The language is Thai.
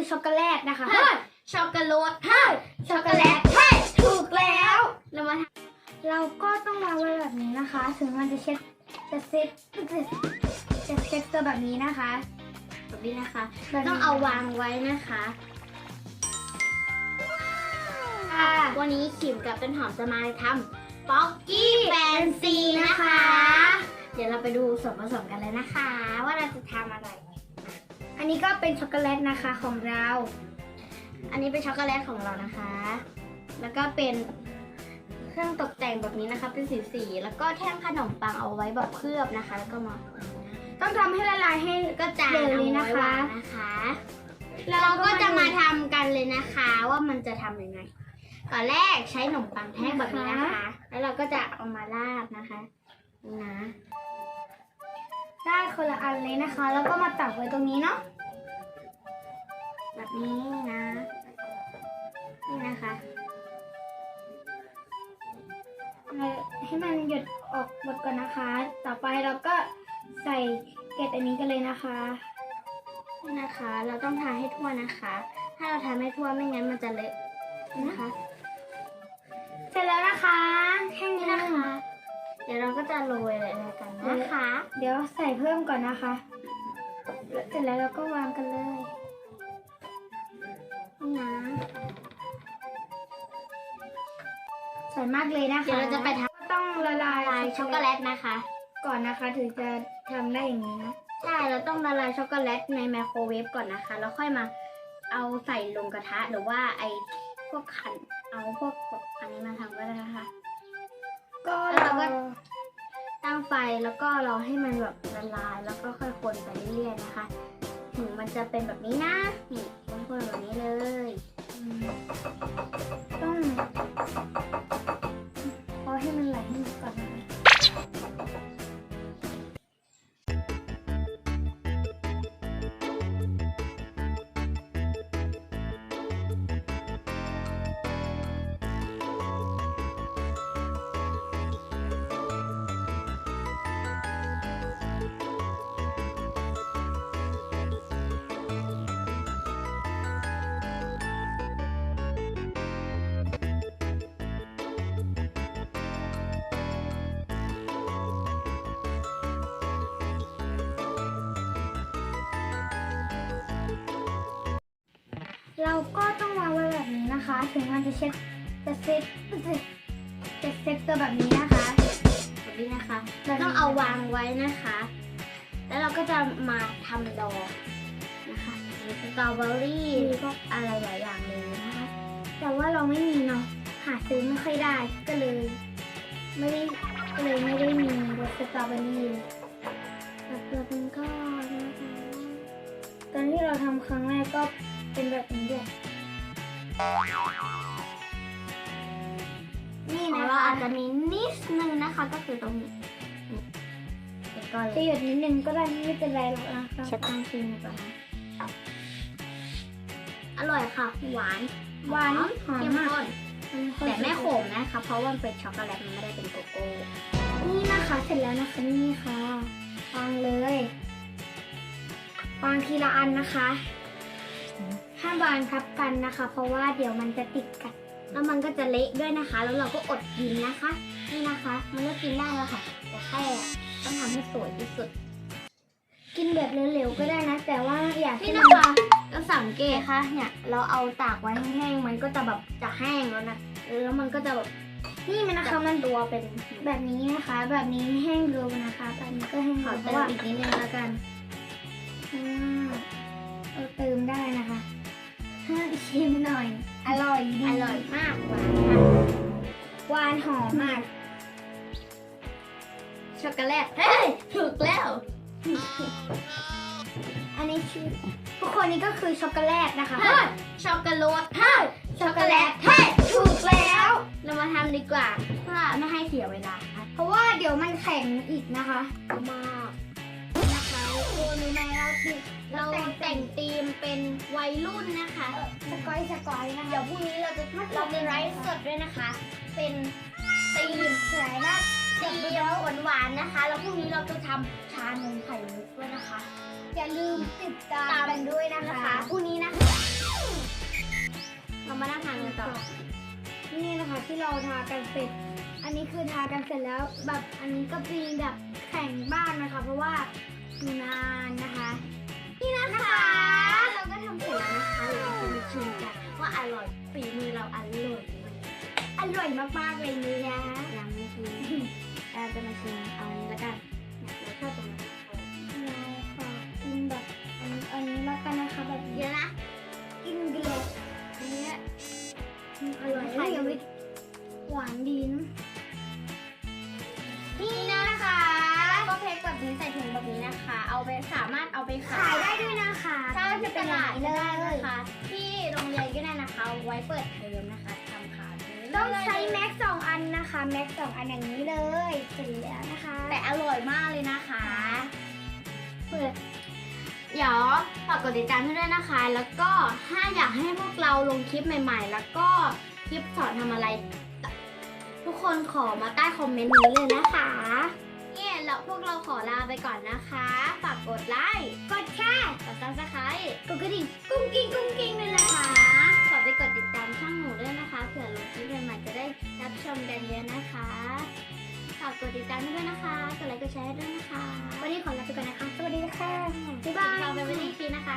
คือช็อกโกแลตนะคะเฮ้ยช็อกโกแลตเฮ้ยช็อกโกแลตเฮ้ยถูกแล้ว เรามาทเราก็ต้องวางไว้แบบนี้นะคะ ถึงมันจะเช็ดจะเซ็ตจะจะเช็ดตัวแบบนี้นะคะำแบบนี้นะคะ แบบนี้ต้องเอาวางไว้นะคะค่ะวันนี้ขิมกับต้นหอมจะมาทำป๊อกกี้แฟนซีนะคะ เดี๋ยวเราไปดูส่วนผสมกันเลยนะคะ ว่าเราจะทำอะไร อันนี้ก็เป็นช็อกโกแลตนะคะของเรา อันนี้เป็นช็อกโกแลตของเรานะคะ แล้วก็เป็นเครื่องตกแต่งแบบนี้นะคะ เป็นสีสีๆแล้วก็แท่งขนมปังเอาไว้แบบเคลือบนะคะ แล้วก็มาต้องทำให้ละลายให้ก็จานเดี๋ยวเอานี้ไว้นะคะวางนะคะเราก็จะมาทำกันเลยนะคะ ว่ามันจะทำยังไงก่อนแรกใช้ขนมปังแท่งแบบนี้นะคะ แล้วเราก็จะเอามาราดนะคะนี่นะ ได้คนละอันเลยนะคะ แล้วก็มาตักไว้ตรงนี้เนาะแบบนี้นะนี่นะคะให้มันหยดออกหมดก่อนนะคะ ต่อไปเราก็ใส่เกล็ดอันนี้กันเลยนะคะนี่นะคะ เราต้องทาให้ทั่วนะคะ ถ้าเราทาไม่ทั่วไม่งั้นมันจะเละนะคะ เสร็จแล้วนะคะแค่นี้นะคะ ดี๋ยวเราก็จะโรยเลยแล้วกันนะคะ เดี๋ยวใส่เพิ่มก่อนนะคะเสร็จแล้วเราก็วางกันเลยนี่นะสวยมากเลยนะคะเดี๋ยวเราจะไปทก็ต้องละลายำลายช็อกโกแลตนะคะ ก่อนนะคะถึงจะทำได้อย่างนี้นะใช่เราต้องละลายช็อกโกแลตในไมโครเวฟก่อนนะคะ แล้วค่อยมาเอาใส่ลงกระทะหรือว่าไอพวกขันเอาพวกแบบอันนี้มาทำก็ได้นะคะ ก็แล้วเราก็ตั้งไฟแล้วก็รอให้มันแบบละลาย แล้วก็ค่อยคนไปเรื่อยๆนะคะ ถึงมันจะเป็นแบบนี้นะนี่คนๆแบบนี้เลย เราก็ต้องวางไว้แบบนี้นะคะ ถึงมันจะเช็ดจะเซ็ตจะเซ็ตตัวแบบนี้นะคะแบบนี้นะคะแบบนี้ต้องเอาวางไว้นะคะ แล้วเราก็จะมาทำดองนะคะสตรอเบอรี่พวกอะไรหลายอย่างเลยนะคะ แต่ว่าเราไม่มีเนาะหาซื้อไม่ค่อยได้ก็เลย ไม่ได้ก็เลยไม่ได้มีรสสตรอเบอรี่แบบตัวเป็นก้อนนะคะตอนที่เราทำครั้งแรกก็เป็นแบบ นี้ด้วยนี่ของนะเราคะอาจจะมีนิดนึงนะคะก็คือตรงนี้นี่เป็นก้อนเลจะยหยดนิดนึงก็ได้ไม่เป็นไรหรอกนะคะชักต้องชิมก่อนนะอร่อยค่ะ หวานหวานหอมเข้มมากข้นแต่ไม่ขมนะคะ เพราะว่ามันเป็นช็อกโกแลตมันไม่ได้เป็นโกโก้นี่นะคะเสร็จแล้วนะคะนี่ค่ะวางเลยวางทีละอันนะคะ ห้ามวางทับกันนะคะ เพราะว่าเดี๋ยวมันจะติดกัน แล้วมันก็จะเละด้วยนะคะ แล้วเราก็อดกินนะคะ นี่นะคะ มันก็กินได้แล้วค่ะ แต่แค่ต้องทำให้สวยที่สุด กินแบบเร็วๆก็ได้นะ แต่ว่าอยากให้นี่มันะคะเราสังเกตค่ะเนี่ยเราเอาตากไว้ให้แห้งมันก็จะแบบจะแห้งแล้วนะแล้วมันก็จะแบบนี่มันนะคะมันตัวเป็นแบบนี้นะคะ แบบนี้แห้งเร็วนะคะแบบนี้ก็แห้งขอเร็วเพเติราะมว่าอีกนิดนึงแล้วกันอืมเราเติมได้นะคะ ชิมหน่อย อร่อยดีอร่อยมากหวานค่ะหวานหอมมาก ช็อกโกแลตเฮ้ยถูกแล้ว อันนี้คือทุกคนนี่ก็คือช็อกโกแลตนะคะ เฮ้ยช็อกโกแลตเฮ้ยช็อกโกแลตเฮ้ยถูกแล้ว เรามาทำดีกว่าเพื่อไม่ให้เสียเวลาค่ะเพราะว่าเดี๋ยวมันแข็งอีกนะคะมากนะคะ ตัวนี้แมวติดเราแต่งธีมเป็นวัยรุ่นนะคะ สกอยสกอยนะคะ เดี๋ยวพรุ่งนี้เราจะเราจะไลฟ์สดด้วยนะคะ เป็นธีมสวยมากธีมหวานหวานๆนะคะ แล้วพรุ่งนี้เราจะทำชานมไข่มุกด้วยนะคะ อย่าลืมติดตามกันด้วยนะนะคะคะพรุ่งนี้นะคะนี่นะคะที่เราทากันเสร็จ อันนี้คือทากันเสร็จแล้วแบบอันนี้ก็ปีนแบบแข่งบ้านนะคะ เพราะว่าอยู่ นานนะคะ นี่นะคะ เราก็ทำเสร็จแล้วนะคะเดี๋ยวเราจะไปชิมกันว่าอร่อยฝีมือเราอร่อยไหมอร่อยมากๆเลยนี่นะยังไม่ชิมเราจะมาชิมเอาอันนี้แล้วกันเนี่ยเราชอบตรงนี้เราขอกินแบบอันอันนี้แล้วกันนะคะแบบเดี๋ยวนะ ตลาดเลก็ได้ยนะคะ ที่โรงเรียนก็ได้นะคะ ไว้เปิดเทอมนะคะทำขายต้องใช้แม็กสองอันนะคะแม็กสองอันอย่างนี้เลยเสร็จแล้วนะคะ แต่อร่อยมากเลยนะคะเปิดเดี๋ยวฝากกดติดตามให้ด้วยนะคะ แล้วก็ถ้าอยากให้พวกเราลงคลิปใหม่ ๆ แล้วก็คลิปสอนทำอะไร ทุกคนขอมาใต้คอมเมนต์นี้เลยนะคะเนี่ยแล้วพวกเราขอลาไปก่อนนะคะ ฝากกดไลค์ กดแชร์ กดซับสไครต์กดกระดิ่ง กุ้งกิ้งกุ้งกิ้งเลยนะคะขอไปกดติดตามช่องหนูด้วยนะคะเผื่อลงคลิปใหม่ๆจะได้รับชมกันเยอะนะคะ ฝากกดติดตามให้ด้วยนะคะ กดไลค์ กดแชร์ให้ด้วยนะคะ วันนี้ขอลาไปก่อนนะคะ สวัสดีค่ะ บ๊ายบายเราไปวันนี้ทีนะคะ